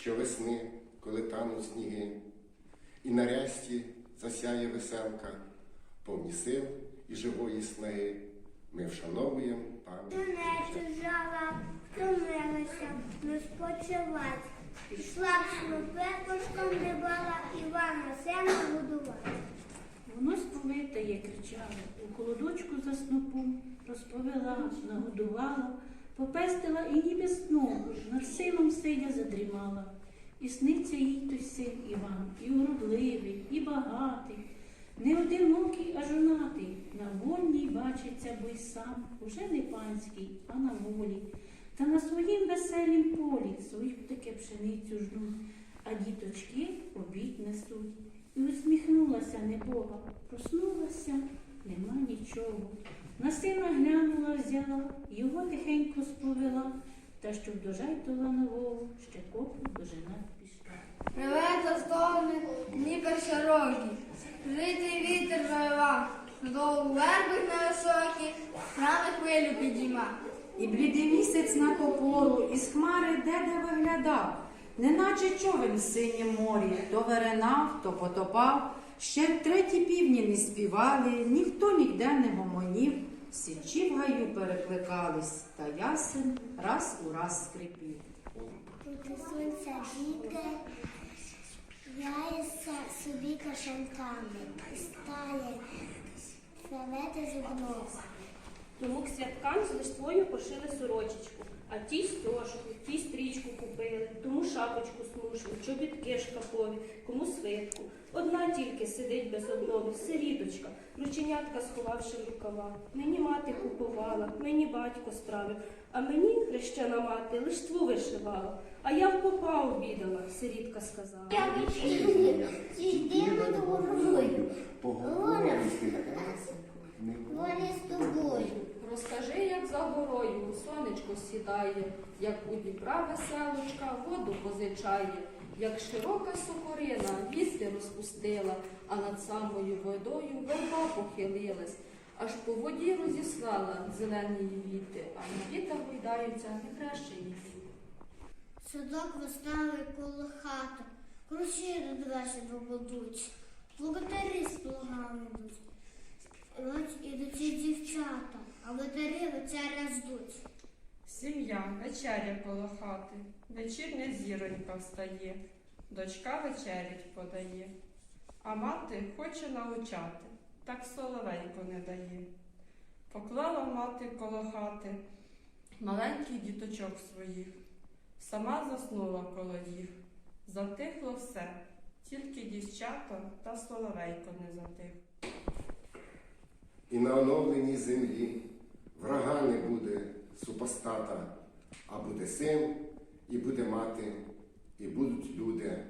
щовесни, коли тануть сніги, і на рясті засяє веселка, повні сил і живої снаги. Ми вшановуємо пам'ять. Чужала, втомилася, не спочивать. Пішла в снопи, пошком не бала, Івана сина годувати. Воно сповитає, кричала, у холодочку за снопом, розповіла, нагодувала, попестила і ніби сидя задрімала. І сниться їй той син Іван, і уродливий, і багатий, не одинокий, а жонатий. На вольній бачиться, бо й сам, уже не панський, а на волі. Та на своїм веселім полі свою таке пшеницю жнуть, а діточки обід несуть. І усміхнулася небога, проснулася, нема нічого. На сина глянула, взяла, його тихенько сповела, та щоб до жайтова нового ще копу доженать пішла. Привета стовни, Дніпер широкий, житий вітер завива, довгу вербик на високі, рано хвилю підійма. І блідий місяць на попору, із хмари де-де виглядав, неначе човен в синім морі, то виринав, то потопав. Ще треті півні не співали, ніхто ніде не гомонів, січі в гаю перекликались, та ясен раз у раз скрипів. Тут сонця діти, яється собі кашанками, стає фіолети зубного. Тому к святкам з листвою пошили сорочечку, а ті стежку, ті стрічку купили, тому шапочку смужну, чобітки шкапові, кому свитку. Тільки сидить без одного, сиріточка, рученятка сховавши рукава. Мені мати купувала, мені батько справив, а мені хрещена мати листву вишивала. А я в попа обідала, сирітка сказала. Я до горою, Поговорити не волі з тобою. Розкажи, як за горою сонечко сідає, як у Дніпра веселочка воду позичає, як широка сокорина вісти а над самою водою верба похилилась, аж по воді розіслала зелені віти, а на вітах гойдаються нехрещені. Садок вистави коло хати, кручі до двері добудуть, благодарі з плугами йдуть. Ось ідуть і дівчата, а водари вечеря ждуть. Сім'я, вечеря коло хати, вечірня зіронька встає, дочка вечерять подає, а мати хоче научати, так соловейко не дає. Поклала мати коло хати маленьких діточок своїх, сама заснула коло їх. Затихло все, тільки дівчата та соловейко не затих. І на оновленій землі врага не буде супостата, а буде син, і буде мати, і будуть люди.